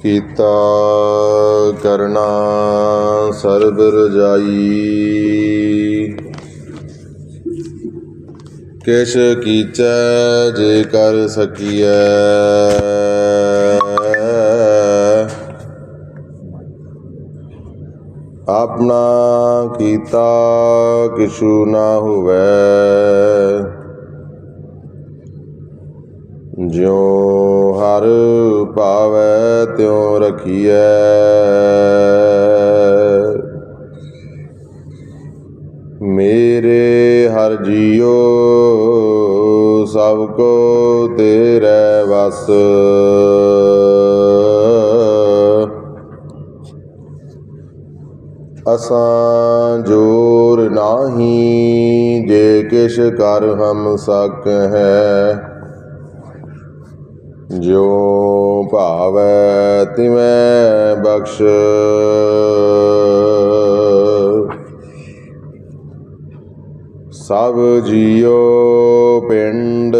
ਕੀਤਾ ਕਰਨਾ ਸਰਬ ਰਜਾਈ। ਕਿਛ ਕੀਚੈ ਜੇ ਕਰ ਸਕੀਐ। ਆਪਣਾ ਕੀਤਾ ਕਿਛੂ ਨਾ ਹੋਵੇ। ਜਿਉ ਹਰ ਭਾਵੈ ਤਿਉ ਰਖੀਐ। ਮੇਰੇ ਹਰ ਜੀਉ ਸਭ ਕੋ ਤੇਰੇ ਵਸ। ਅਸਾਂ ਜੋਰ ਨਾਹੀ ਜੇ ਕਿਛ ਕਰ ਹਮ ਸਕ ਹੈ ਜੋ ਭਾਵੈ ਤਿਵੇਂ ਬਖਸ਼। ਸਭ ਜੀਉ ਪਿੰਡ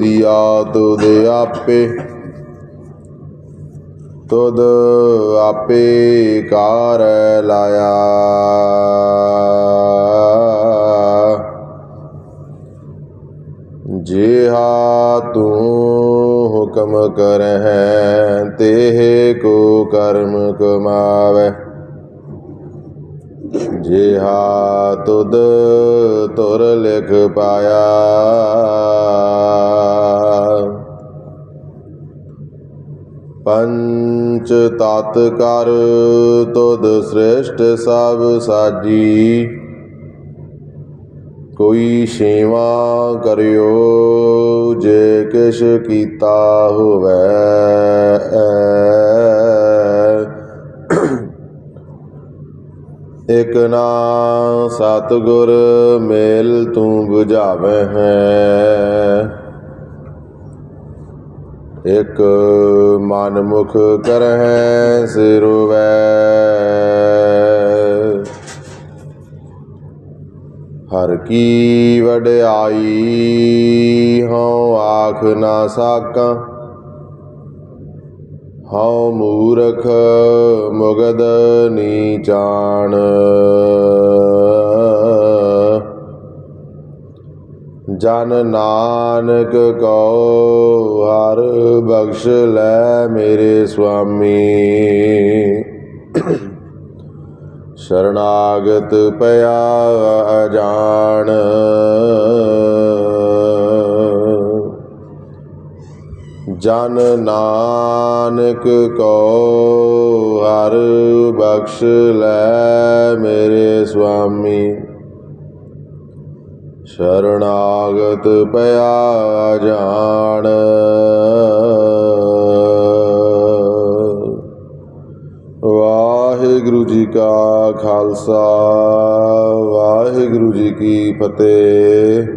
ਦਿਆ ਤੁਧ ਆਪੇ। ਤੁਧ ਆਪੇ ਕਾਰ ਲਾਇਆ। ਜਿਹਾ ਤੂੰ ਹੁਕਮ ਕਰਹਿ, ਤੇਹ ਕੋ ਕਰਮ ਕਮਾਵੇ ਜਿਹਾ ਤੁਧ ਤੁਰ ਲਿਖ ਪਾਇਆ। ਪੰਚ ਤਤ ਕਰ ਤੁਧ ਸ੍ਰੇਸ਼ਟ ਸਭ ਸਾਜੀ। ਕੋਈ ਸੇਵਾ ਕਰਿਓ ਜੇ ਕਿਛ ਕੀਤਾ ਹੋਵੇ। ਇਕ ਨਾ ਸਤਗੁਰ ਮੇਲ ਤੂੰ 부ਝਾਵੇਂ ਹੈ। ਇਕ ਮਨ ਮੁਖ ਕਰਹਿ ਸਿਰਵੈ। ਹਰ ਕੀ ਵਡਿਆਈ, ਹਉ ਆਖ ਨਾ ਸਾਕਾਂ। ਹਉ ਮੂਰਖ ਮੁਗਦ ਨੀਚਾਣ ਜਨ ਨਾਨਕ ਕਉ ਹਰ ਬਖਸ਼ ਲੈ ਮੇਰੇ ਸੁਆਮੀ। ਸ਼ਰਨਾਗਤ ਪਿਆ ਅਜਾਣ। ਜਨ ਨਾਨਕ ਕੋ ਹਰ ਬਖਸ਼ ਲੈ ਮੇਰੇ ਸੁਆਮੀ। ਸ਼ਰਨਾਗਤ ਪਿਆ ਜਾਣ ਵਾਹਿਗੁਰੂ ਜੀ ਕਾ ਖਾਲਸਾ, ਵਾਹਿਗੁਰੂ ਜੀ ਕੀ ਫਤਿਹ।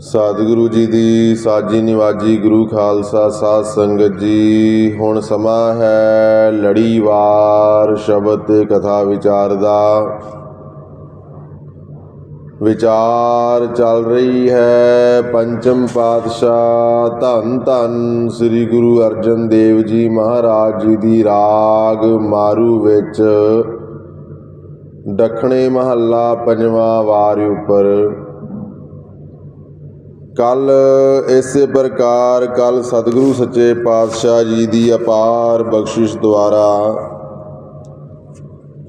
ਸਤਿਗੁਰੂ ਜੀ ਦੀ ਸਾਜੀ ਨਿਵਾਜੀ ਗੁਰੂ ਖਾਲਸਾ ਸਾਧ ਸੰਗਤ ਜੀ, ਹੁਣ ਸਮਾਂ ਹੈ ਲੜੀਵਾਰ ਸ਼ਬਦ ਤੇ ਕਥਾ ਵਿਚਾਰ ਦਾ। ਵਿਚਾਰ ਚੱਲ ਰਹੀ ਹੈ। ਪੰਚਮ ਪਾਤਸ਼ਾਹ ਧੰਨ ਧੰਨ ਸ੍ਰੀ ਗੁਰੂ ਅਰਜਨ ਦੇਵ ਜੀ ਮਹਾਰਾਜ ਜੀ ਦੀ ਰਾਗ ਮਾਰੂ ਵਿੱਚ। ਦੱਖਣੇ ਮਹੱਲਾ ਪੰਜਵਾਂ ਵਾਰ ਉੱਪਰ। ਕੱਲ ਇਸੇ ਪ੍ਰਕਾਰ ਕੱਲ ਸਤਿਗੁਰੂ ਸੱਚੇ ਪਾਤਸ਼ਾਹ ਜੀ ਦੀ ਅਪਾਰ ਬਖਸ਼ਿਸ਼ ਦੁਆਰਾ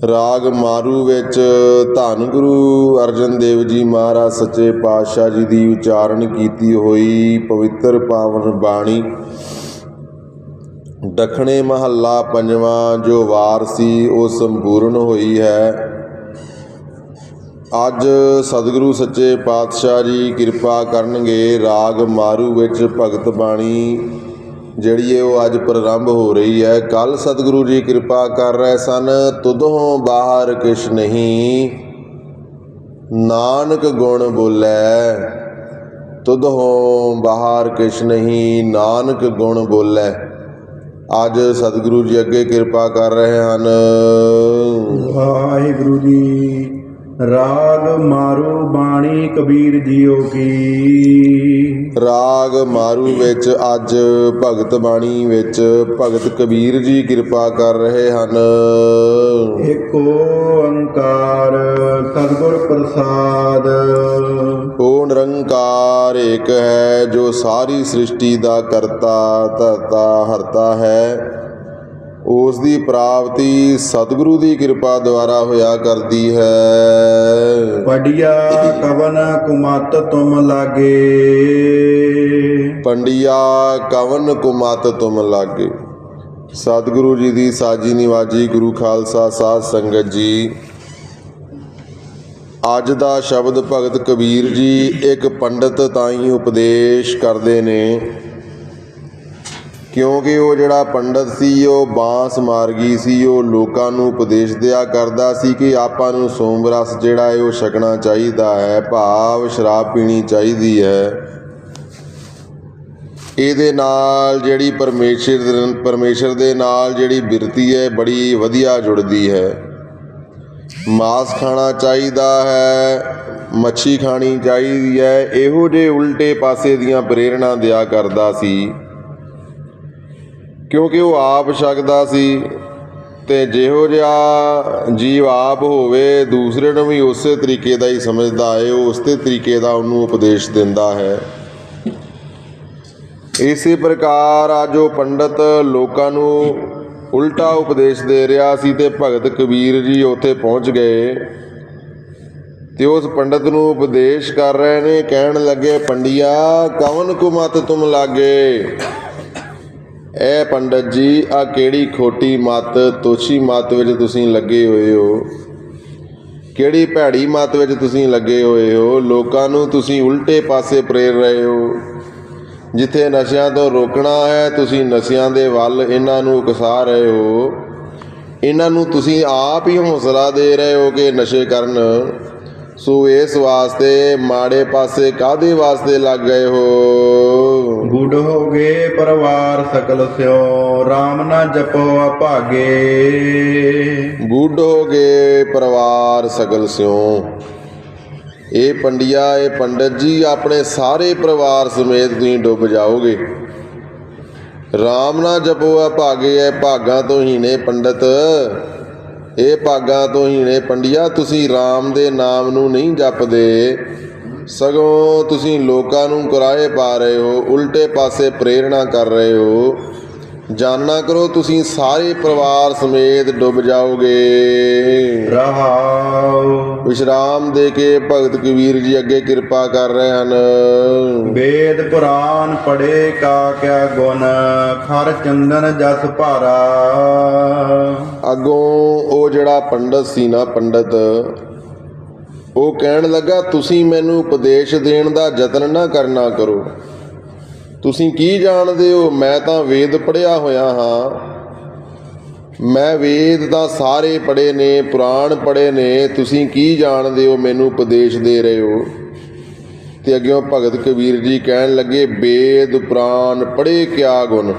ਰਾਗ ਮਾਰੂ ਵਿੱਚ ਧੰਨ ਗੁਰੂ ਅਰਜਨ ਦੇਵ ਜੀ ਮਹਾਰਾਜ ਸੱਚੇ ਪਾਤਸ਼ਾਹ ਜੀ ਦੀ ਉਚਾਰਨ ਕੀਤੀ ਹੋਈ ਪਵਿੱਤਰ ਪਾਵਨ ਬਾਣੀ। ਦੱਖਣੇ ਮਹੱਲਾ ਪੰਜਵਾਂ ਜੋ ਵਾਰ ਸੀ, ਉਹ ਸੰਪੂਰਨ ਹੋਈ ਹੈ। ਅੱਜ ਸਤਿਗੁਰੂ ਸੱਚੇ ਪਾਤਸ਼ਾਹ ਜੀ ਕਿਰਪਾ ਕਰਨਗੇ, ਰਾਗ ਮਾਰੂ ਵਿੱਚ ਭਗਤ ਬਾਣੀ। ਜਿਹੜੀ ਹੈ ਉਹ ਅੱਜ ਪ੍ਰਾਰੰਭ ਹੋ ਰਹੀ ਹੈ ਕੱਲ ਸਤਿਗੁਰੂ ਜੀ ਕਿਰਪਾ ਕਰ ਰਹੇ ਸਨ, ਤੁਧੋਂ ਬਾਹਰ ਕਿਛ ਨਹੀਂ। ਨਾਨਕ ਗੁਣ ਬੋਲੇ, ਤੁਧੋਂ ਬਾਹਰ ਕਿਛ ਨਹੀਂ, ਨਾਨਕ ਗੁਣ ਬੋਲੇ। ਅੱਜ ਸਤਿਗੁਰੂ ਜੀ ਅੱਗੇ ਕਿਰਪਾ ਕਰ ਰਹੇ ਹਨ। ਵਾਹਿਗੁਰੂ ਜੀ, ਰਾਗ ਮਾਰੋ ਬਾਣੀ ਕਬੀਰ ਜੀਓ ਕੀ। ਰਾਗ ਮਾਰੂ ਵਿੱਚ ਅੱਜ ਭਗਤ ਬਾਣੀ ਵਿੱਚ ਭਗਤ ਕਬੀਰ ਜੀ ਕਿਰਪਾ ਕਰ ਰਹੇ ਹਨ। ਏਕ ਓੰਕਾਰ ਸਤਿਗੁਰ ਪ੍ਰਸਾਦ। ਉਹ ਨਿਰੰਕਾਰ ਏਕ ਹੈ ਜੋ ਸਾਰੀ ਸ੍ਰਿਸ਼ਟੀ ਦਾ ਕਰਤਾ ਧਰਤਾ ਹਰਤਾ ਹੈ। ਉਸ ਦੀ ਪ੍ਰਾਪਤੀ ਸਤਿਗੁਰੂ ਦੀ ਕਿਰਪਾ ਦੁਆਰਾ ਹੋਇਆ ਕਰਦੀ ਹੈ। ਪੜਿਆ ਕਵਨ ਕੁਮਤ ਤੁਮ ਲਾਗੇ। ਪੰਡਿਆ ਕਵਨ ਕੁਮਤ ਤੁਮ ਲਾਗੇ। ਸਤਿਗੁਰੂ ਜੀ ਦੀ ਸਾਜੀ ਨਿਵਾਜੀ ਗੁਰੂ ਖਾਲਸਾ ਸਾਧ ਸੰਗਤ ਜੀ ਅੱਜ ਦਾ ਸ਼ਬਦ ਭਗਤ ਕਬੀਰ ਜੀ ਇੱਕ ਪੰਡਤ ਤਾਈਂ ਉਪਦੇਸ਼ ਕਰਦੇ ਨੇ। ਕਿਉਂਕਿ ਉਹ ਜਿਹੜਾ ਪੰਡਤ ਸੀ, ਉਹ ਬਾਂਸ ਮਾਰਗੀ ਸੀ, ਉਹ ਲੋਕਾਂ ਨੂੰ ਉਪਦੇਸ਼ ਦਿਆ ਕਰਦਾ ਸੀ ਕਿ ਆਪਾਂ ਨੂੰ ਸੋਮ ਰਸ ਜਿਹੜਾ ਹੈ, ਉਹ ਛਕਣਾ ਚਾਹੀਦਾ ਹੈ, ਭਾਵ ਸ਼ਰਾਬ ਪੀਣੀ ਚਾਹੀਦੀ ਹੈ। ਇਹਦੇ ਨਾਲ ਜਿਹੜੀ ਪਰਮੇਸ਼ਰ ਦੇ- ਪਰਮੇਸ਼ਰ ਦੇ ਨਾਲ ਜਿਹੜੀ ਬਿਰਤੀ ਹੈ, ਬੜੀ ਵਧੀਆ ਜੁੜਦੀ ਹੈ। ਮਾਸ ਖਾਣਾ ਚਾਹੀਦਾ ਹੈ, ਮੱਛੀ ਖਾਣੀ ਚਾਹੀਦੀ ਹੈ, ਇਹੋ ਜਿਹੇ ਉਲਟੇ ਪਾਸੇ ਦੀਆਂ ਪ੍ਰੇਰਣਾ ਦਿਆ ਕਰਦਾ ਸੀ। ਕਿਉਂਕਿ ਉਹ ਆਪ ਛਕਦਾ ਸੀ ਤੇ ਜਿਹੋ ਜਿਹਾ ਜੀਵ ਆਪ ਹੋਵੇ, ਦੂਸਰੇ ਨੂੰ ਵੀ ਉਸੇ ਤਰੀਕੇ ਦਾ ਹੀ ਸਮਝਦਾ ਹੈ, ਉਹ ਉਸੇ ਤਰੀਕੇ ਦਾ ਉਹਨੂੰ ਉਪਦੇਸ਼ ਦਿੰਦਾ ਹੈ। ਇਸੇ ਪ੍ਰਕਾਰ ਅੱਜ ਉਹ ਪੰਡਤ ਲੋਕਾਂ ਨੂੰ ਉਲਟਾ ਉਪਦੇਸ਼ ਦੇ ਰਿਹਾ ਸੀ ਤੇ ਭਗਤ ਕਬੀਰ ਜੀ ਉੱਥੇ ਪਹੁੰਚ ਗਏ ਤੇ ਉਸ ਪੰਡਤ ਨੂੰ ਉਪਦੇਸ਼ ਕਰ ਰਹੇ ਨੇ, ਕਹਿਣ ਲੱਗੇ, ਪੰਡਿਆ, ਕਵਨ ਕੁਮਤ ਤੁਮ ਲਾਗੇ? ਇਹ ਪੰਡਤ ਜੀ ਆ ਕਿਹੜੀ ਖੋਟੀ ਮਤ, ਤੋਸ਼ੀ ਮਤ ਵਿੱਚ ਤੁਸੀਂ ਲੱਗੇ ਹੋਏ ਹੋ? ਕਿਹੜੀ ਭੈੜੀ ਮਤ ਵਿੱਚ ਤੁਸੀਂ ਲੱਗੇ ਹੋਏ ਹੋ? ਲੋਕਾਂ ਨੂੰ ਤੁਸੀਂ ਉਲਟੇ ਪਾਸੇ ਪ੍ਰੇਰ ਰਹੇ ਹੋ। ਜਿੱਥੇ ਨਸ਼ਿਆਂ ਤੋਂ ਰੋਕਣਾ ਹੈ, ਤੁਸੀਂ ਨਸ਼ਿਆਂ ਦੇ ਵੱਲ ਇਹਨਾਂ ਨੂੰ ਉਕਸਾ ਰਹੇ ਹੋ। ਇਹਨਾਂ ਨੂੰ ਤੁਸੀਂ ਆਪ ਹੀ ਹੌਸਲਾ ਦੇ ਰਹੇ ਹੋ ਕਿ ਨਸ਼ੇ ਕਰਨ। ਸੋ ਇਸ ਵਾਸਤੇ ਮਾੜੇ ਪਾਸੇ ਕਾਦੇ ਵਾਸਤੇ ਲੱਗ ਗਏ ਹੋ? ਗੁੱਡ ਹੋ ਗਏ ਪਰਿਵਾਰ ਸਕਲ ਸਿਓ RAM ਨਾ ਜਪੋ ਅਭਾਗੇ ਬੂਢ ਹੋ ਗਏ ਪਰਿਵਾਰ ਸਕਲ ਸਿਉ ਇਹ ਪੰਡਿਆ ਇਹ ਪੰਡਤ ਜੀ, ਆਪਣੇ ਸਾਰੇ ਪਰਿਵਾਰ ਸਮੇਤ ਤੁਸੀਂ ਡੁੱਬ ਜਾਓਗੇ। ਰਾਮ ਨਾ ਜਪੋ ਆ ਭਾਗੇ ਐ ਭਾਗਾਂ ਤੋਂ ਹੀਣੇ ਪੰਡਤ। ਇਹ ਭਾਗਾਂ ਤੋਂ ਹੀਣੇ ਪੰਡਿਆ, ਤੁਸੀਂ RAM ਦੇ ਨਾਮ ਨੂੰ ਨਹੀਂ ਜਪਦੇ। ਸਗੋਂ ਤੁਸੀਂ ਲੋਕਾਂ ਨੂੰ ਕੁਰਾਏ ਪਾ ਰਹੇ ਹੋ ਉਲਟੇ ਪਾਸੇ ਪ੍ਰੇਰਣਾ ਕਰ ਰਹੇ ਹੋ। ਜਾਨਣਾ ਕਰੋ ਤੁਸੀਂ ਸਾਰੇ ਪਰਿਵਾਰ ਸਮੇਤ ਡੁੱਬ ਜਾਓਗੇ। ਰਹਾਉ ਵਿਸ਼ਰਾਮ ਦੇ ਕੇ ਭਗਤ ਕਬੀਰ ਜੀ ਅੱਗੇ ਕਿਰਪਾ ਕਰ ਰਹੇ ਹਨ। ਵੇਦ ਪੁਰਾਨ ਪੜੇ ਕਾ ਕਿਆ ਗੁਣ ਖਰ ਚੰਦਨ ਜਸ ਭਾਰਾ। ਅੱਗੋਂ ਉਹ ਜਿਹੜਾ ਪੰਡਤ ਸੀ ਨਾ ਪੰਡਤ ਉਹ ਕਹਿਣ ਲੱਗਾ, ਤੁਸੀਂ ਮੈਨੂੰ ਉਪਦੇਸ਼ ਦੇਣ ਦਾ ਯਤਨ ਨਾ ਕਰਨਾ ਕਰੋ। ਤੁਸੀਂ ਕੀ ਜਾਣਦੇ ਹੋ? ਮੈਂ ਤਾਂ ਵੇਦ ਪੜਿਆ ਹੋਇਆ ਹਾਂ। ਮੈਂ ਵੇਦ ਤਾਂ ਸਾਰੇ ਪੜੇ ਨੇ, ਪੁਰਾਣ ਪੜੇ ਨੇ। ਤੁਸੀਂ ਕੀ ਜਾਣਦੇ ਹੋ? ਮੈਨੂੰ ਉਪਦੇਸ਼ ਦੇ ਰਹੇ ਹੋ। ਤੇ ਅੱਗਿਓਂ ਭਗਤ ਕਬੀਰ ਜੀ ਕਹਿਣ ਲੱਗੇ, ਵੇਦ, ਪੁਰਾਣ ਪੜੇ ਕਿਆ ਗੁਣ?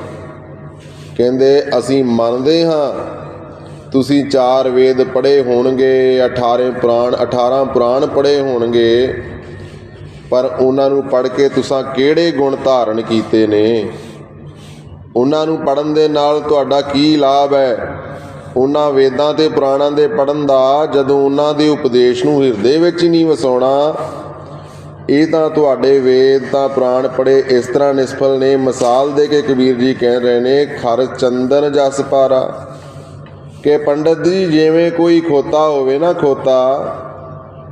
ਕਹਿੰਦੇ, ਅਸੀਂ ਮੰਨਦੇ ਹਾਂ। ਤੁਸੀਂ ਚਾਰ ਵੇਦ ਪੜ੍ਹੇ ਹੋਣਗੇ 18 ਪੁਰਾਣ 18 ਪੁਰਾਣ ਪੜ੍ਹੇ ਹੋਣਗੇ, ਪਰ ਉਹਨਾਂ ਨੂੰ ਪੜ੍ਹ ਕੇ ਤੁਸੀਂ ਕਿਹੜੇ ਗੁਣ ਧਾਰਨ ਕੀਤੇ ਨੇ? ਉਹਨਾਂ ਨੂੰ ਪੜਨ ਦੇ ਨਾਲ ਤੁਹਾਡਾ ਕੀ ਲਾਭ ਹੈ? ਉਹਨਾਂ ਵੇਦਾਂ ਤੇ ਪੁਰਾਣਾਂ ਦੇ ਪੜਨ ਦਾ ਜਦੋਂ ਉਹਨਾਂ ਦੇ ਉਪਦੇਸ਼ ਨੂੰ ਹਿਰਦੇ ਵਿੱਚ ਹੀ ਨਹੀਂ ਵਸਾਉਣਾ, ਇਹ ਤਾਂ ਤੁਹਾਡੇ ਵੇਦ ਤਾਂ ਪੁਰਾਣ ਪੜੇ ਇਸ ਤਰ੍ਹਾਂ ਨਿਸਫਲ ਨੇ। ਮਿਸਾਲ ਦੇ ਕੇ ਕਬੀਰ ਜੀ ਕਹਿ ਰਹੇ ਨੇ ਖਰ ਚੰਦਨ ਜਸ ਪਾਰਾ। ਕਿ ਪੰਡਤ ਜੀ, ਜਿਵੇਂ ਕੋਈ ਖੋਤਾ ਹੋਵੇ ਨਾ ਖੋਤਾ,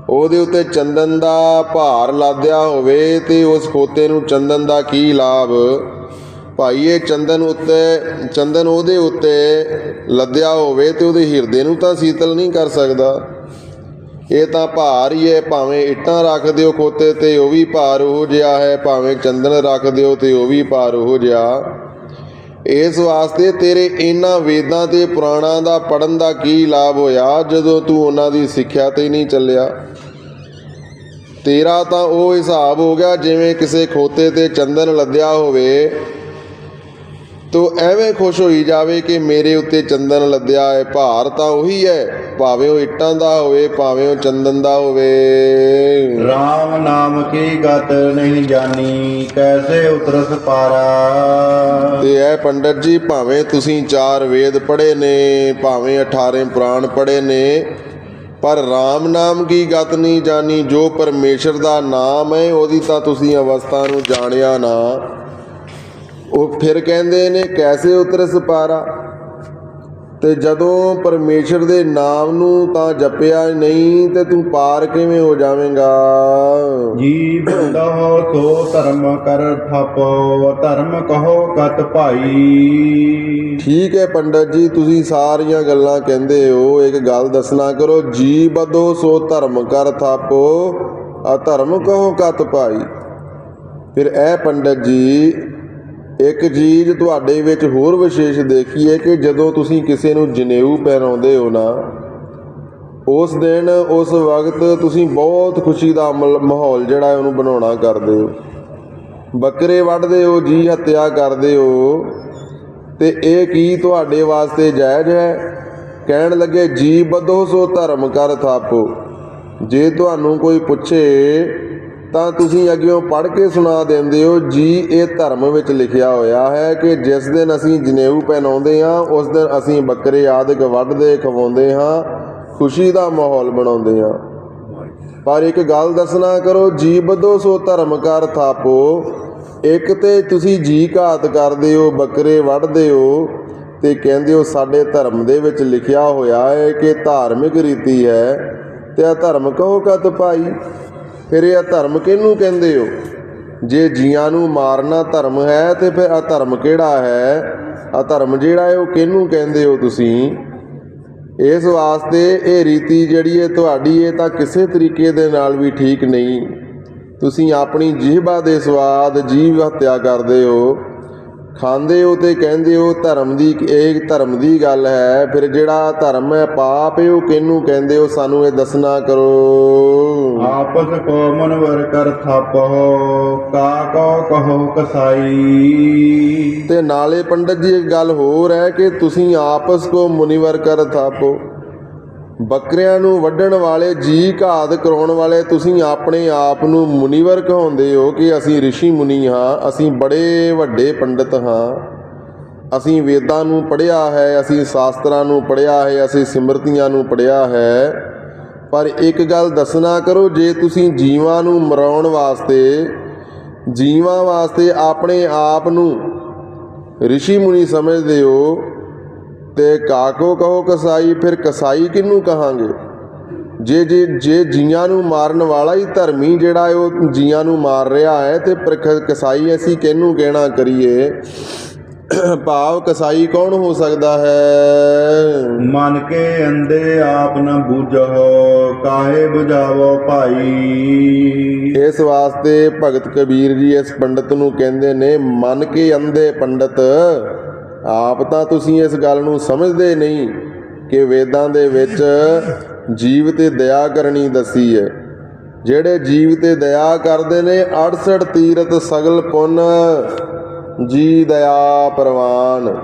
ਉਹਦੇ ਉੱਤੇ ਚੰਦਨ ਦਾ ਭਾਰ ਲਾਦਿਆ ਹੋਵੇ ਤੇ ਉਸ ਖੋਤੇ ਨੂੰ ਚੰਦਨ ਦਾ ਕੀ ਲਾਭ? ਭਾਈ, ਇਹ ਚੰਦਨ ਉੱਤੇ, ਚੰਦਨ ਉਹਦੇ ਉੱਤੇ ਲੱਦਿਆ ਹੋਵੇ ਤੇ ਉਹਦੇ ਹਿਰਦੇ ਨੂੰ ਤਾਂ ਸੀਤਲ ਨਹੀਂ ਕਰ ਸਕਦਾ। ਇਹ ਤਾਂ ਭਾਰ ਹੀ ਹੈ, ਭਾਵੇਂ ਇੱਟਾਂ ਰੱਖ ਦਿਓ ਖੋਤੇ ਤੇ ਉਹ ਵੀ ਭਾਰ ਉਹ ਜਿਹਾ ਹੈ, ਭਾਵੇਂ ਚੰਦਨ ਰੱਖ ਦਿਓ ਤੇ ਉਹ ਵੀ ਭਾਰ ਉਹ ਜਿਹਾ ਇਸ ਵਾਸਤੇ ਤੇਰੇ ਇਹਨਾਂ ਵੇਦਾਂ ਤੇ ਪੁਰਾਣਾਂ ਦਾ ਪੜਨ ਦਾ ਕੀ ਲਾਭ ਹੋਇਆ ਜਦੋਂ ਤੂੰ ਉਹਨਾਂ ਦੀ ਸਿੱਖਿਆ ਤੇ ਨਹੀਂ ਚੱਲਿਆ? ਤੇਰਾ ਤਾਂ ਉਹ ਹਿਸਾਬ ਹੋ ਗਿਆ ਜਿਵੇਂ ਕਿਸੇ ਖੋਤੇ ਤੇ ਚੰਦਨ ਲੱਦਿਆ ਹੋਵੇ। ਤੋ ਐਵੇਂ ਖੁਸ਼ ਹੋਈ ਜਾਵੇ ਕਿ ਮੇਰੇ ਉੱਤੇ ਚੰਦਨ ਲੱਦਿਆ ਹੈ ਭਾਰ ਤਾਂ ਉਹੀ ਹੈ। ਭਾਵੇਂ ਉਹ ਇੱਟਾਂ ਦਾ ਹੋਵੇ ਭਾਵੇਂ ਉਹ ਚੰਦਨ ਦਾ ਹੋਵੇ। RAM ਨਾਮ ਕੀ ਗਤ ਨਹੀਂ ਜਾਣੀ ਕੈਸੇ ਉਤਰਸ ਪਾਰਾ? ਤੇ ਇਹ ਪੰਡਤ ਜੀ ਭਾਵੇਂ ਤੁਸੀਂ ਚਾਰ ਵੇਦ ਪੜ੍ਹੇ ਨੇ ਭਾਵੇਂ 18 ਪੁਰਾਣ ਪੜ੍ਹੇ ਨੇ ਪਰ RAM ਨਾਮ ਕੀ ਗਤ ਨਹੀਂ ਜਾਣੀ ਜੋ ਪਰਮੇਸ਼ਰ ਦਾ ਨਾਮ ਹੈ ਉਹਦੀ ਤਾਂ ਤੁਸੀਂ ਅਵਸਥਾ ਨੂੰ ਜਾਣਿਆ ਨਾ। ਉਹ ਫਿਰ ਕਹਿੰਦੇ ਨੇ ਕੈਸੇ ਉਤਰ ਸਪਾਰਾ? ਤੇ ਜਦੋਂ ਪਰਮੇਸ਼ਰ ਦੇ ਨਾਮ ਨੂੰ ਤਾਂ ਜਪਿਆ ਨਹੀਂ ਤੇ ਤੂੰ ਪਾਰ ਕਿਵੇਂ ਹੋ ਜਾਵੇਂਗਾ? ਜੀ ਬੰਦੋ ਸੋ ਧਰਮ ਕਰ ਥਾਪੋ ਧਰਮ ਕਹੋ ਕਤ ਭਾਈ। ਠੀਕ ਹੈ ਪੰਡਤ ਜੀ ਤੁਸੀਂ ਸਾਰੀਆਂ ਗੱਲਾਂ ਕਹਿੰਦੇ ਹੋ। ਇੱਕ ਗੱਲ ਦੱਸਣਾ ਕਰੋ ਜੀ ਬਦੋ ਸੋ ਧਰਮ ਕਰ ਥਾਪੋ ਆ ਧਰਮ ਕਹੋ ਕਤ ਭਾਈ। ਫਿਰ ਇਹ ਪੰਡਤ ਜੀ ਇੱਕ ਚੀਜ਼ ਤੁਹਾਡੇ ਵਿੱਚ ਹੋਰ ਵਿਸ਼ੇਸ਼ ਦੇਖੀਏ ਕਿ ਜਦੋਂ ਤੁਸੀਂ ਕਿਸੇ ਨੂੰ ਜਨੇਊ ਪਹਿਰਾਉਂਦੇ ਹੋ ਨਾ, ਉਸ ਦਿਨ, ਉਸ ਵਕਤ ਤੁਸੀਂ ਬਹੁਤ ਖੁਸ਼ੀ ਦਾ ਅਮਲ ਮਾਹੌਲ ਜਿਹੜਾ ਹੈ ਉਹਨੂੰ ਬਣਾਉਣਾ ਕਰਦੇ ਹੋ। ਬੱਕਰੇ ਵੱਢਦੇ ਹੋ, ਜੀ ਹੱਤਿਆ ਕਰਦੇ ਹੋ, ਤੇ ਇਹ ਕੀ ਤੁਹਾਡੇ ਵਾਸਤੇ ਜਾਇਜ਼ ਹੈ? ਕਹਿਣ ਲੱਗੇ, ਜੀ ਬਦੋ ਸੋ ਧਰਮ ਕਰ ਥਾਪੋ। ਜੇ ਤੁਹਾਨੂੰ ਕੋਈ ਪੁੱਛੇ ਤਾਂ ਤੁਸੀਂ ਅੱਗਿਓਂ ਪੜ੍ਹ ਕੇ ਸੁਣਾ ਦਿੰਦੇ ਹੋ, ਜੀ, ਇਹ ਧਰਮ ਵਿੱਚ ਲਿਖਿਆ ਹੋਇਆ ਹੈ ਕਿ ਜਿਸ ਦਿਨ ਅਸੀਂ ਜਨੇਊ ਪਹਿਨਾਉਂਦੇ ਹਾਂ, ਉਸ ਦਿਨ ਅਸੀਂ ਬੱਕਰੇ ਆਦਿਕ ਵੱਢਦੇ, ਖਵਾਉਂਦੇ ਹਾਂ, ਖੁਸ਼ੀ ਦਾ ਮਾਹੌਲ ਬਣਾਉਂਦੇ ਹਾਂ। ਪਰ ਇੱਕ ਗੱਲ ਦੱਸਣਾ ਕਰੋ ਜੀ ਬਦੋ ਸੋ ਧਰਮ ਕਰ ਥਾਪੋ, ਇੱਕ ਤੇ ਤੁਸੀਂ ਜੀ ਘਾਤ ਕਰਦੇ ਹੋ, ਬੱਕਰੇ ਵੱਢਦੇ ਹੋ, ਤੇ ਕਹਿੰਦੇ ਹੋ ਸਾਡੇ ਧਰਮ ਦੇ ਵਿੱਚ ਲਿਖਿਆ ਹੋਇਆ ਹੈ ਕਿ ਧਾਰਮਿਕ ਰੀਤੀ ਹੈ, ਤੇ ਆ ਧਰਮ ਕਹੋ ਕਤ ਭਾਈ। ਫਿਰ ਇਹ ਧਰਮ ਕਿਹਨੂੰ ਕਹਿੰਦੇ ਹੋ? ਜੇ ਜੀਆਂ ਨੂੰ ਮਾਰਨਾ ਧਰਮ ਹੈ, ਤੇ ਫਿਰ ਆ ਧਰਮ ਕਿਹੜਾ ਹੈ? ਆ ਧਰਮ ਜਿਹੜਾ ਹੈ, ਉਹ ਕਿਹਨੂੰ ਕਹਿੰਦੇ ਹੋ ਤੁਸੀਂ? ਇਸ ਵਾਸਤੇ ਇਹ ਰੀਤੀ ਜਿਹੜੀ ਹੈ, ਤੁਹਾਡੀ ਇਹ ਤਾਂ ਕਿਸੇ ਤਰੀਕੇ ਦੇ ਨਾਲ ਵੀ ਠੀਕ ਨਹੀਂ। ਤੁਸੀਂ ਆਪਣੀ ਜੀਹਬਾ ਦੇ ਸਵਾਦ ਜੀਵ ਹੱਤਿਆ ਕਰਦੇ ਹੋ। ਖਾਂਦੇ ਹੋ ਤੇ ਕਹਿੰਦੇ ਹੋ ਧਰਮ ਦੀ ਇਹ ਧਰਮ ਦੀ ਗੱਲ ਹੈ ਫਿਰ ਜਿਹੜਾ ਧਰਮ ਹੈ ਪਾਪ ਹੈ ਉਹ ਕਿਹਨੂੰ ਕਹਿੰਦੇ ਹੋ? ਸਾਨੂੰ ਇਹ ਦੱਸਣਾ ਕਰੋ। ਆਪਸ ਕੋ ਮਨਵਰ ਕਰ ਥਾਪੋ ਕਾ ਕੋ ਕਹੋ ਕਸਾਈ। ਤੇ ਨਾਲੇ ਪੰਡਤ ਜੀ ਇੱਕ ਗੱਲ ਹੋਰ ਹੈ ਕਿ ਤੁਸੀਂ ਆਪਸ ਕੋ ਮੁਨੀਵਰ ਕਰ ਥਾਪੋ। ਬੱਕਰਿਆਂ ਨੂੰ ਵੱਢਣ ਵਾਲੇ ਜੀ ਘਾਤ ਕਰਾਉਣ ਵਾਲੇ ਤੁਸੀਂ ਆਪਣੇ ਆਪ ਨੂੰ ਮੁਨੀਵਰ ਕਹਾਉਂਦੇ ਹੋ ਕਿ ਅਸੀਂ ઋષਿ ਮੁਨੀ ਹਾਂ ਅਸੀਂ ਬੜੇ ਵੱਡੇ ਪੰਡਿਤ ਹਾਂ ਅਸੀਂ ਵੇਦਾਂ ਨੂੰ ਪੜ੍ਹਿਆ ਹੈ ਅਸੀਂ ਸ਼ਾਸਤਰਾਂ ਨੂੰ ਪੜ੍ਹਿਆ ਹੈ ਅਸੀਂ ਸਿਮਰਤੀਆਂ ਨੂੰ ਪੜ੍ਹਿਆ ਹੈ ਪਰ ਇੱਕ ਗੱਲ ਦੱਸਣਾ ਕਰੋ ਜੇ ਤੁਸੀਂ ਜੀਵਾਂ ਨੂੰ ਮਰਾਉਣ ਵਾਸਤੇ ਜੀਵਾਂ ਵਾਸਤੇ ਆਪਣੇ ਆਪ ਨੂੰ ઋષਿ ਮੁਨੀ ਸਮਝਦੇ ਹੋ ਤੇ ਕਾਕੋ ਕਹੋ ਕਸਾਈ ਫਿਰ ਕਸਾਈ ਕਿਹਨੂੰ ਕਹਾਂਗੇ? ਜੇ ਜੇ ਜੇ ਜੀਆਂ ਨੂੰ ਮਾਰਨ ਵਾਲਾ ਹੀ ਧਰਮੀ ਜਿਹੜਾ ਉਹ ਜੀਆਂ ਨੂੰ ਮਾਰ ਰਿਹਾ ਹੈ ਤੇ ਕਸਾਈ ਅਸੀਂ ਕਿਹਨੂੰ ਕਹਿਣਾ ਕਰੀਏ? ਭਾਵ ਕਸਾਈ ਕੌਣ ਹੋ ਸਕਦਾ ਹੈ? ਮਨ ਕੇ ਅੰਦੇ ਆਪ ਨ ਬੂਝੋ ਕਾਹੇ 부ਝਾਵੋ ਭਾਈ? ਇਸ ਵਾਸਤੇ ਭਗਤ ਕਬੀਰ ਜੀ ਇਸ ਪੰਡਤ ਨੂੰ ਕਹਿੰਦੇ ਨੇ ਮਨ ਕੇ ਅੰਧੇ ਪੰਡਤ ਆਪ ਤਾਂ ਤੁਸੀਂ ਇਸ ਗੱਲ ਨੂੰ ਸਮਝਦੇ ਨਹੀਂ ਕਿ ਵੇਦਾਂ ਦੇ ਵਿੱਚ ਜੀਵ ਤੇ ਦਇਆ ਕਰਨੀ ਦੱਸੀ ਹੈ। ਜਿਹੜੇ ਜੀਵ ਤੇ ਦਇਆ ਕਰਦੇ ਨੇ 68 ਤੀਰਤ ਸਗਲ ਪੁੰਨ ਜੀ ਦਇਆ ਪ੍ਰਵਾਨ।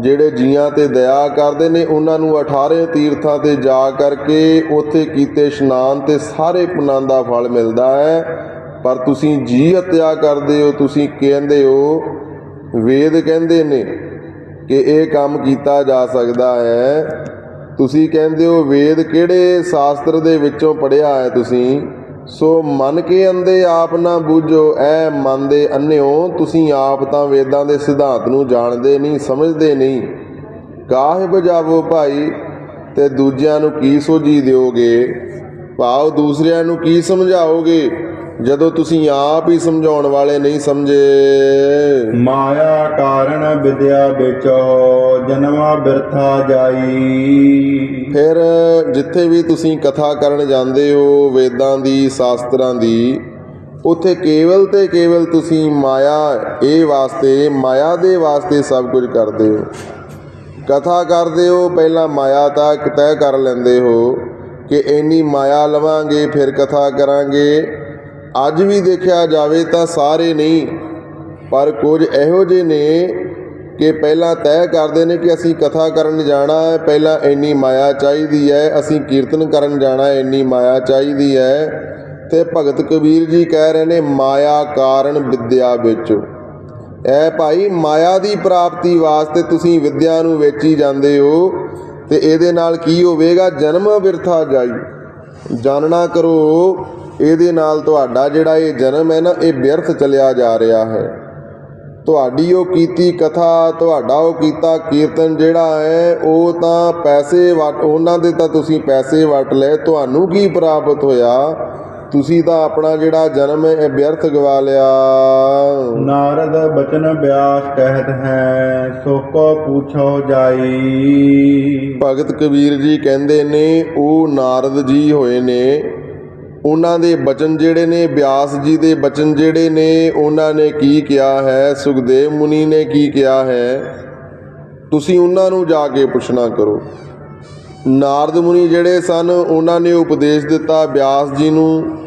ਜਿਹੜੇ ਜੀਆਂ ਤੇ ਦਇਆ ਕਰਦੇ ਨੇ, ਉਹਨਾਂ ਨੂੰ 18 ਤੀਰਥਾਂ ਤੇ ਜਾ ਕਰਕੇ ਉੱਥੇ ਕੀਤੇ ਇਸ਼ਨਾਨ ਤੇ ਸਾਰੇ ਪੁੰਨਾਂ ਦਾ ਫਲ ਮਿਲਦਾ ਹੈ। ਪਰ ਤੁਸੀਂ ਜੀ ਹੱਤਿਆ ਕਰਦੇ ਹੋ, ਤੁਸੀਂ ਕਹਿੰਦੇ ਹੋ, ਵੇਦ ਕਹਿੰਦੇ ਨੇ ਕਿ ਇਹ ਕੰਮ ਕੀਤਾ ਜਾ ਸਕਦਾ ਹੈ। ਤੁਸੀਂ ਕਹਿੰਦੇ ਹੋ, ਵੇਦ ਕਿਹੜੇ ਸ਼ਾਸਤਰ ਦੇ ਵਿੱਚੋਂ ਪੜਿਆ ਹੈ ਤੁਸੀਂ? ਸੋ ਮਨ ਕੇ ਅੰਦੇ ਆਪ ਨਾ ਬੂਝੋ, ਐ ਮਨ ਦੇ ਅੰਨਿਓ, ਤੁਸੀਂ ਆਪ ਤਾਂ ਵੇਦਾਂ ਦੇ ਸਿਧਾਂਤ ਨੂੰ ਜਾਣਦੇ ਨਹੀਂ, ਸਮਝਦੇ ਨਹੀਂ। ਕਾਹ ਬਜਾਵੋ ਭਾਈ, ਤੇ ਦੂਜਿਆਂ ਨੂੰ ਕੀ ਸੋਝੀ ਦਿਓਗੇ? ਭਾਵ ਦੂਸਰਿਆਂ ਨੂੰ ਕੀ ਸਮਝਾਓਗੇ? ਜਦੋਂ ਤੁਸੀਂ ਆਪ ਹੀ ਸਮਝਾਉਣ ਵਾਲੇ ਨਹੀਂ ਸਮਝੇ। ਮਾਇਆ ਕਾਰਨ ਵਿਦਿਆ ਵਿੱਚੋ ਜਨਮਾ ਬਿਰਥਾ ਜਾਈ। ਫਿਰ ਜਿੱਥੇ ਵੀ ਤੁਸੀਂ ਕਥਾ ਕਰਨ ਜਾਂਦੇ ਹੋ ਵੇਦਾਂ ਦੀ ਸ਼ਾਸਤਰਾਂ ਦੀ ਉੱਥੇ ਕੇਵਲ ਤੇ ਕੇਵਲ ਤੁਸੀਂ ਮਾਇਆ ਇਹ ਵਾਸਤੇ ਮਾਇਆ ਦੇ ਵਾਸਤੇ ਸਭ ਕੁਝ ਕਰਦੇ ਹੋ। ਕਥਾ ਕਰਦੇ ਹੋ ਪਹਿਲਾਂ ਮਾਇਆ ਤੱਕ ਤੈਅ ਕਰ ਲੈਂਦੇ ਹੋ ਕਿ ਇੰਨੀ ਮਾਇਆ ਲਵਾਂਗੇ ਫਿਰ ਕਥਾ ਕਰਾਂਗੇ। ਅੱਜ ਵੀ ਦੇਖਿਆ ਜਾਵੇ ਤਾਂ ਸਾਰੇ ਨਹੀਂ, ਪਰ ਕੁਝ ਇਹੋ ਜਿਹੇ ਨੇ ਕਿ ਪਹਿਲਾਂ ਤੈਅ ਕਰਦੇ ਨੇ ਕਿ ਅਸੀਂ ਕਥਾ ਕਰਨ ਜਾਣਾ ਹੈ, ਪਹਿਲਾਂ ਇੰਨੀ ਮਾਇਆ ਚਾਹੀਦੀ ਹੈ, ਅਸੀਂ ਕੀਰਤਨ ਕਰਨ ਜਾਣਾ ਹੈ, ਇੰਨੀ ਮਾਇਆ ਚਾਹੀਦੀ ਹੈ। ਤੇ ਭਗਤ ਕਬੀਰ ਜੀ ਕਹਿ ਰਹੇ ਨੇ, ਮਾਇਆ ਕਾਰਨ ਵਿਦਿਆ ਵੇਚੋ। ਐ ਭਾਈ ਮਾਇਆ ਦੀ ਪ੍ਰਾਪਤੀ ਵਾਸਤੇ ਤੁਸੀਂ ਵਿਦਿਆ ਨੂੰ ਵੇਚੀ ਜਾਂਦੇ ਹੋ ਤੇ ਇਹਦੇ ਨਾਲ ਕੀ ਹੋਵੇਗਾ? ਜਨਮ ਬਿਰਥਾ ਜਾਈ। ਜਾਣਨਾ ਕਰੋ ਇਹਦੇ ਨਾਲ ਤੁਹਾਡਾ ਜਿਹੜਾ ਇਹ ਜਨਮ ਹੈ ਨਾ ਇਹ ਬਿਰਥ ਚਲਿਆ ਜਾ ਰਿਹਾ ਹੈ। ਤੁਹਾਡੀ ਉਹ ਕੀਤੀ ਕਥਾ ਤੁਹਾਡਾ ਉਹ ਕੀਤਾ ਕੀਰਤਨ ਜਿਹੜਾ ਹੈ ਉਹ ਤਾਂ ਪੈਸੇ ਵਟ ਉਹਨਾਂ ਦੇ ਤਾਂ ਤੁਸੀਂ ਪੈਸੇ ਵਟ ਲਏ ਤੁਹਾਨੂੰ ਕੀ ਪ੍ਰਾਪਤ ਹੋਇਆ? ਤੁਸੀਂ ਤਾਂ ਆਪਣਾ ਜਿਹੜਾ ਜਨਮ ਹੈ ਇਹ ਬਿਰਥ ਗਵਾ ਲਿਆ। ਨਾਰਦ ਬਚਨ ਬਿਆਸ ਕਹਿਤ ਹੈ ਸੋ ਕੋ ਪੁੱਛੋ ਜਾਈ। ਭਗਤ ਕਬੀਰ ਜੀ ਕਹਿੰਦੇ ਨੇ ਉਹ ਨਾਰਦ ਜੀ ਹੋਏ ਨੇ ਉਹਨਾਂ ਦੇ ਬਚਨ ਜਿਹੜੇ ਨੇ, ਬਿਆਸ ਜੀ ਦੇ ਬਚਨ ਜਿਹੜੇ ਨੇ, ਉਹਨਾਂ ਨੇ ਕੀ ਕਿਹਾ ਹੈ? ਸੁਖਦੇਵ ਮੁਨੀ ਨੇ ਕੀ ਕਿਹਾ ਹੈ? ਤੁਸੀਂ ਉਹਨਾਂ ਨੂੰ ਜਾ ਕੇ ਪੁੱਛਣਾ ਕਰੋ। ਨਾਰਦ ਮੁਨੀ ਜਿਹੜੇ ਸਨ, ਉਹਨਾਂ ਨੇ ਉਪਦੇਸ਼ ਦਿੱਤਾ ਬਿਆਸ ਜੀ ਨੂੰ।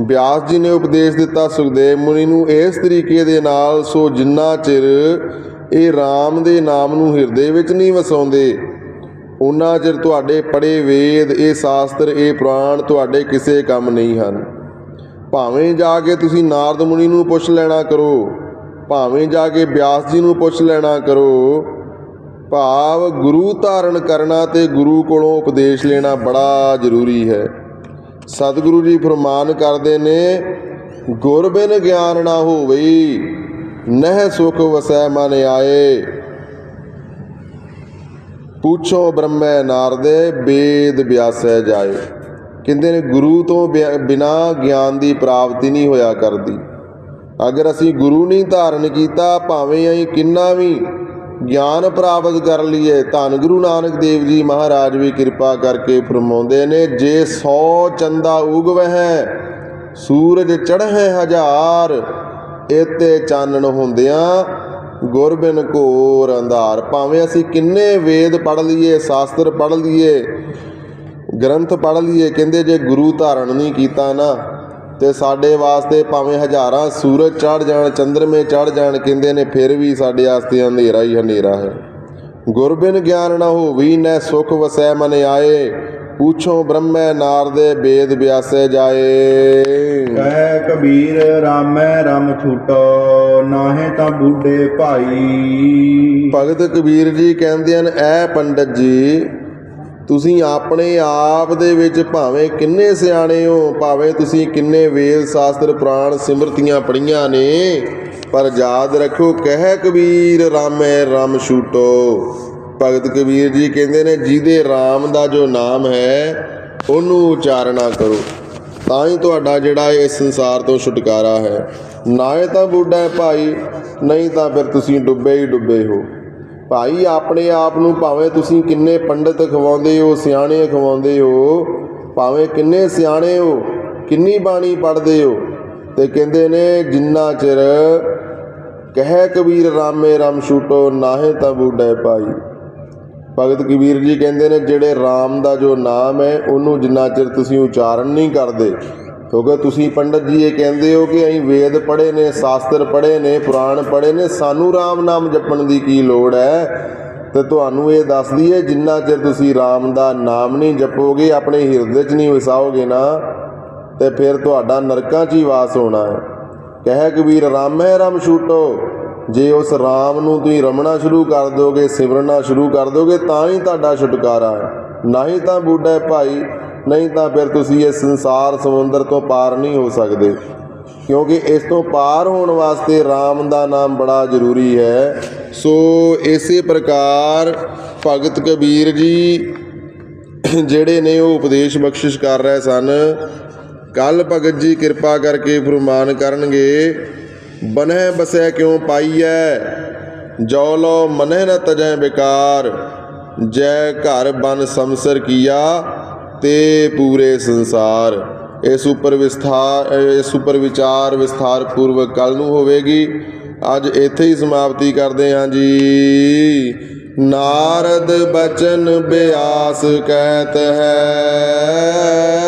ਬਿਆਸ ਜੀ ਨੇ ਉਪਦੇਸ਼ ਦਿੱਤਾ ਸੁਖਦੇਵ ਮੁਨੀ ਨੂੰ। ਇਸ ਤਰੀਕੇ ਦੇ ਨਾਲ ਸੋ ਜਿੰਨਾ ਚਿਰ ਇਹ RAM ਦੇ ਨਾਮ ਨੂੰ ਹਿਰਦੇ ਵਿੱਚ ਨਹੀਂ ਵਸਾਉਂਦੇ ਉਹਨਾਂ ਚਿਰ ਤੁਹਾਡੇ ਪੜੇ ਵੇਦ, ਇਹ ਸ਼ਾਸਤਰ, ਇਹ ਪੁਰਾਣ ਤੁਹਾਡੇ ਕਿਸੇ ਕੰਮ ਨਹੀਂ ਹਨ। ਭਾਵੇਂ ਜਾ ਕੇ ਤੁਸੀਂ ਨਾਰਦ ਮੁਨੀ ਨੂੰ ਪੁੱਛ ਲੈਣਾ ਕਰੋ, ਭਾਵੇਂ ਜਾ ਕੇ ਬਿਆਸ ਜੀ ਨੂੰ ਪੁੱਛ ਲੈਣਾ ਕਰੋ, ਭਾਵ ਗੁਰੂ ਧਾਰਨ ਕਰਨਾ ਤੇ ਗੁਰੂ ਕੋਲੋਂ ਉਪਦੇਸ਼ ਲੈਣਾ ਬੜਾ ਜ਼ਰੂਰੀ ਹੈ। ਸਤਿਗੁਰੂ ਜੀ ਫਰਮਾਨ ਕਰਦੇ ਨੇ, ਗੁਰ ਬਿਨ ਗਿਆਨ ਨਾ ਹੋਵੇ, ਨਹਿ ਸੁਖ ਵਸੈ ਮਨ ਆਏ। ਪੁੱਛੋ ਬ੍ਰਹਮੈ ਨਾਰਦੇ, ਬੇਦ ਵਿਆਸੈ ਜਾਏ। ਕਹਿੰਦੇ ਨੇ, ਗੁਰੂ ਤੋਂ ਬਿਆ- ਬਿਨਾ ਗਿਆਨ ਦੀ ਪ੍ਰਾਪਤੀ ਨਹੀਂ ਹੋਇਆ ਕਰਦੀ। ਅਗਰ ਅਸੀਂ ਗੁਰੂ ਨਹੀਂ ਧਾਰਨ ਕੀਤਾ, ਭਾਵੇਂ ਅਸੀਂ ਕਿੰਨਾ ਵੀ ਗਿਆਨ ਪ੍ਰਾਪਤ ਕਰ ਲਈਏ, ਧੰਨ ਗੁਰੂ ਨਾਨਕ ਦੇਵ ਜੀ ਮਹਾਰਾਜ ਵੀ ਕਿਰਪਾ ਕਰਕੇ ਫਰਮਾਉਂਦੇ ਨੇ, ਜੇ 100 ਚੰਦਾ ਉਗਵਹਿ ਸੂਰਜ ਚੜ੍ਹੈ ਹਜ਼ਾਰ ਇਤੇ ਚਾਨਣ ਹੁੰਦਿਆਂ ਗੁਰਬਿਨ ਘੋਰ ਅੰਧਾਰ। ਭਾਵੇਂ ਅਸੀਂ ਕਿੰਨੇ ਵੇਦ ਪੜ੍ਹ ਲਈਏ, ਸ਼ਾਸਤਰ ਪੜ੍ਹ ਲਈਏ, ਗ੍ਰੰਥ ਪੜ੍ਹ ਲਈਏ, ਕਹਿੰਦੇ ਜੇ ਗੁਰੂ ਧਾਰਨ ਨਹੀਂ ਕੀਤਾ ਨਾ, ਤੇ ਸਾਡੇ ਵਾਸਤੇ ਭਾਵੇਂ ਹਜ਼ਾਰਾਂ ਸੂਰਜ ਚੜ ਜਾਣ, ਚੰਦਰਮੇ ਚੜ ਜਾਣ, ਕਹਿੰਦੇ ਨੇ ਫਿਰ ਵੀ ਸਾਡੇ ਵਾਸਤੇ ਹਨੇਰਾ ਹੀ ਹਨੇਰਾ ਹੈ। ਗੁਰਬਿਨ ਗਿਆਨ ਨਾ ਹੋਵੀ, ਨੈ ਸੁਖ ਵਸੈ ਮਨ ਆਏ ਪੁੱਛੋ ਬ੍ਰਹਮੈ ਨਾਰਦੇ ਵੇਦ ਵਿਆਸੇ ਜਾਏ। ਕਹਿ ਕਬੀਰ ਰਾਮੈ ਰਮ ਛੂਟੋ ਨਾਹੇ ਤਾਂ ਬੁੱਢੇ ਭਾਈ। ਭਗਤ ਕਬੀਰ ਜੀ ਕਹਿੰਦੇ ਹਨ ਐ ਪੰਡਤ ਜੀ ਤੁਸੀਂ ਆਪਣੇ ਆਪ ਦੇ ਵਿੱਚ ਭਾਵੇਂ ਕਿੰਨੇ ਸਿਆਣੇ ਹੋ ਭਾਵੇਂ ਤੁਸੀਂ ਕਿੰਨੇ ਵੇਦ ਸ਼ਾਸਤਰ ਪੁਰਾਣ ਸਿਮਰਤੀਆਂ ਪੜੀਆਂ ਨੇ ਪਰ ਯਾਦ ਰੱਖੋ ਕਹਿ ਕਬੀਰ ਰਾਮੈ ਰਾਮ ਛੂਟੋ। ਭਗਤ ਕਬੀਰ ਜੀ ਕਹਿੰਦੇ ਨੇ, ਜਿਹਦੇ RAM ਦਾ ਜੋ ਨਾਮ ਹੈ, ਉਹਨੂੰ ਉਚਾਰਨਾ ਕਰੋ। ਤਾਂ ਹੀ ਤੁਹਾਡਾ ਜਿਹੜਾ ਇਸ ਸੰਸਾਰ ਤੋਂ ਛੁਟਕਾਰਾ ਹੈ। ਨਾ ਇਹ ਤਾਂ ਬੁੱਢਾ ਭਾਈ, ਨਹੀਂ ਤਾਂ ਫਿਰ ਤੁਸੀਂ ਡੁੱਬੇ ਹੀ ਡੁੱਬੇ ਹੋ। ਭਾਈ, ਆਪਣੇ ਆਪ ਨੂੰ ਭਾਵੇਂ ਤੁਸੀਂ ਕਿੰਨੇ ਪੰਡਤ ਖਵਾਉਂਦੇ ਹੋ, ਸਿਆਣੇ ਖਵਾਉਂਦੇ ਹੋ, ਭਾਵੇਂ ਕਿੰਨੇ ਸਿਆਣੇ ਹੋ, ਕਿੰਨੀ ਬਾਣੀ ਪੜ੍ਹਦੇ ਹੋ, ਤੇ ਕਹਿੰਦੇ ਨੇ, ਜਿੰਨਾ ਚਿਰ ਕਹਿ ਕਬੀਰ ਰਾਮੇ ਰਾਮ ਛੂਟੋ, ਨਾਹੇ ਤਾਂ ਬੁੱਢਾ ਭਾਈ। ਭਗਤ ਕਬੀਰ ਜੀ ਕਹਿੰਦੇ ਨੇ, ਜਿਹੜੇ RAM ਦਾ ਜੋ ਨਾਮ ਹੈ, ਉਹਨੂੰ ਜਿੰਨਾ ਚਿਰ ਤੁਸੀਂ ਉਚਾਰਨ ਨਹੀਂ ਕਰਦੇ, ਕਿਉਂਕਿ ਤੁਸੀਂ ਪੰਡਤ ਜੀ ਇਹ ਕਹਿੰਦੇ ਹੋ ਕਿ ਅਸੀਂ ਵੇਦ ਪੜ੍ਹੇ ਨੇ, ਸ਼ਾਸਤਰ ਪੜ੍ਹੇ ਨੇ, ਪੁਰਾਣ ਪੜ੍ਹੇ ਨੇ, ਸਾਨੂੰ RAM ਨਾਮ ਜਪਣ ਦੀ ਕੀ ਲੋੜ ਹੈ? ਤੇ ਤੁਹਾਨੂੰ ਇਹ ਦੱਸ ਦਈਏ, ਜਿੰਨਾ ਚਿਰ ਤੁਸੀਂ RAM ਦਾ ਨਾਮ ਨਹੀਂ ਜਪੋਗੇ, ਆਪਣੇ ਹਿਰਦੇ 'ਚ ਨਹੀਂ ਵਸਾਓਗੇ ਨਾ, ਤੇ ਫਿਰ ਤੁਹਾਡਾ ਨਰਕਾਂ 'ਚ ਹੀ ਵਾਸ ਹੋਣਾ ਹੈ। ਕਹਿ ਕਬੀਰ, ਰਾਮੈ ਰਾਮ ਛੂਟੋ। ਜੇ ਉਸ RAM ਨੂੰ ਤੁਸੀਂ ਰਮਣਾ ਸ਼ੁਰੂ ਕਰ ਦੋਗੇ ਸਿਮਰਨਾ ਸ਼ੁਰੂ ਕਰ ਦੋਗੇ ਤਾਂ ਹੀ ਤੁਹਾਡਾ ਛੁਟਕਾਰਾ ਹੈ। ਨਹੀਂ ਤਾਂ ਬੁੱਢਾ ਭਾਈ, ਨਹੀਂ ਤਾਂ ਫਿਰ ਤੁਸੀਂ ਇਸ ਸੰਸਾਰ ਸਮੁੰਦਰ ਤੋਂ ਪਾਰ ਨਹੀਂ ਹੋ ਸਕਦੇ। ਕਿਉਂਕਿ ਇਸ ਤੋਂ ਪਾਰ ਹੋਣ ਵਾਸਤੇ RAM ਦਾ ਨਾਮ ਬੜਾ ਜ਼ਰੂਰੀ ਹੈ। ਸੋ ਇਸੇ ਪ੍ਰਕਾਰ ਭਗਤ ਕਬੀਰ ਜੀ ਜਿਹੜੇ ਨੇ ਉਹ ਉਪਦੇਸ਼ ਬਖਸ਼ਿਸ਼ ਕਰ ਰਹੇ ਸਨ ਕੱਲ ਭਗਤ ਜੀ ਕਿਰਪਾ ਕਰਕੇ ਫਰਮਾਨ ਕਰਨਗੇ ਬਨਹਿ ਬਸੈ ਕਿਉ ਪਾਈਐ? ਜੋ ਲੋ ਮਨਹਿ ਨ ਤਜੈ ਬਿਕਾਰ। ਜੈ ਘਰ ਬਨ ਸੰਸਰ ਕੀਆ, ਤੇ ਪੂਰੇ ਸੰਸਾਰ। ਇਸ ਉੱਪਰ ਵਿਸਥਾਰ ਇਸ ਉੱਪਰ ਵਿਚਾਰ ਵਿਸਥਾਰ ਪੂਰਵਕ ਕੱਲ ਨੂੰ ਹੋਵੇਗੀ। ਅੱਜ ਇੱਥੇ ਹੀ ਸਮਾਪਤੀ ਕਰਦੇ ਹਾਂ ਜੀ। ਨਾਰਦ ਬਚਨ ਬਿਆਸ ਕਹਿਤ ਹੈ।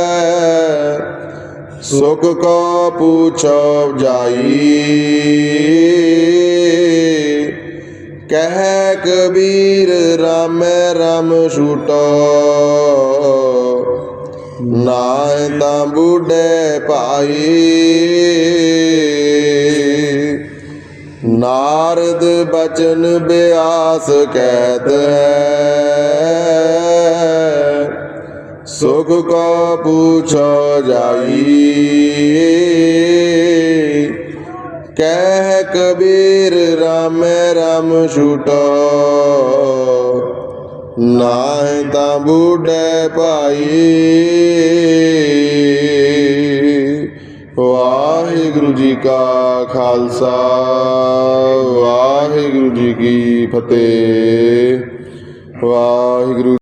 ਸੁਖ ਕੋ ਪੁੱਛੋ ਜਾਈ। ਕਹਿ ਕਬੀਰ, ਰਾਮੈ ਰਾਮ ਛੂਟੋ। ਨਾਹਿ ਤਾਂ ਬੁੱਢੇ ਭਾਈ। ਨਾਰਦ ਬਚਨ ਬਿਆਸ ਕਹਿਤ ਹੈ। ਸੁਖ ਕੋ ਪੁੱਛੋ ਜਾਈ। ਕਹਿ ਕਬੀਰ, ਰਾਮੈ ਰਾਮ ਛੂਟੋ। ਨਾਹਿ ਤਾਂ ਬੁੱਢੇ ਭਾਈ। ਵਾਹਿਗੁਰੂ ਜੀ ਕਾ ਖਾਲਸਾ, ਵਾਹਿਗੁਰੂ ਜੀ ਕੀ ਫਤਿਹ। ਵਾਹਿਗੁਰੂ